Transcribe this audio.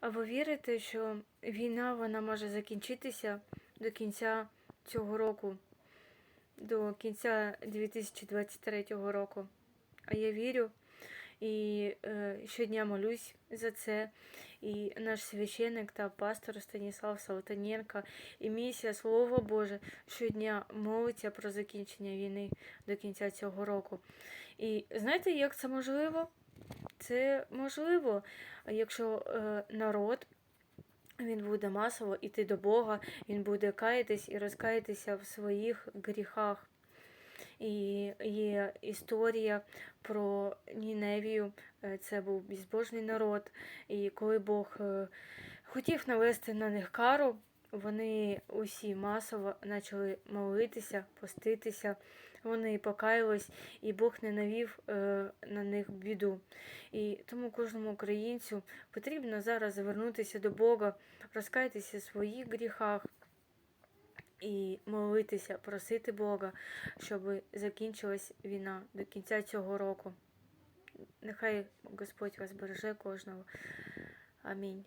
А ви вірите, що війна вона може закінчитися до кінця цього року, до кінця 2023 року? А я вірю і е, щодня молюсь за це. І наш священник та пастор Станіслав Салтаненко і місія Слово Боже щодня молиться про закінчення війни до кінця цього року. І знаєте, як це можливо? Це можливо, якщо е, народ він буде масово йти до Бога, він буде каятись і розкаятися в своїх гріхах. І є історія про Ніневію. Е, Це був безбожний народ. І коли Бог е, хотів навести на них кару, вони усі масово почали молитися, поститися. Вони покаялись, і Бог не навів е, на них біду. І тому кожному українцю потрібно зараз звернутися до Бога, розкаятися в своїх гріхах і молитися, просити Бога, щоб закінчилась війна до кінця цього року. Нехай Господь вас береже кожного. Амінь.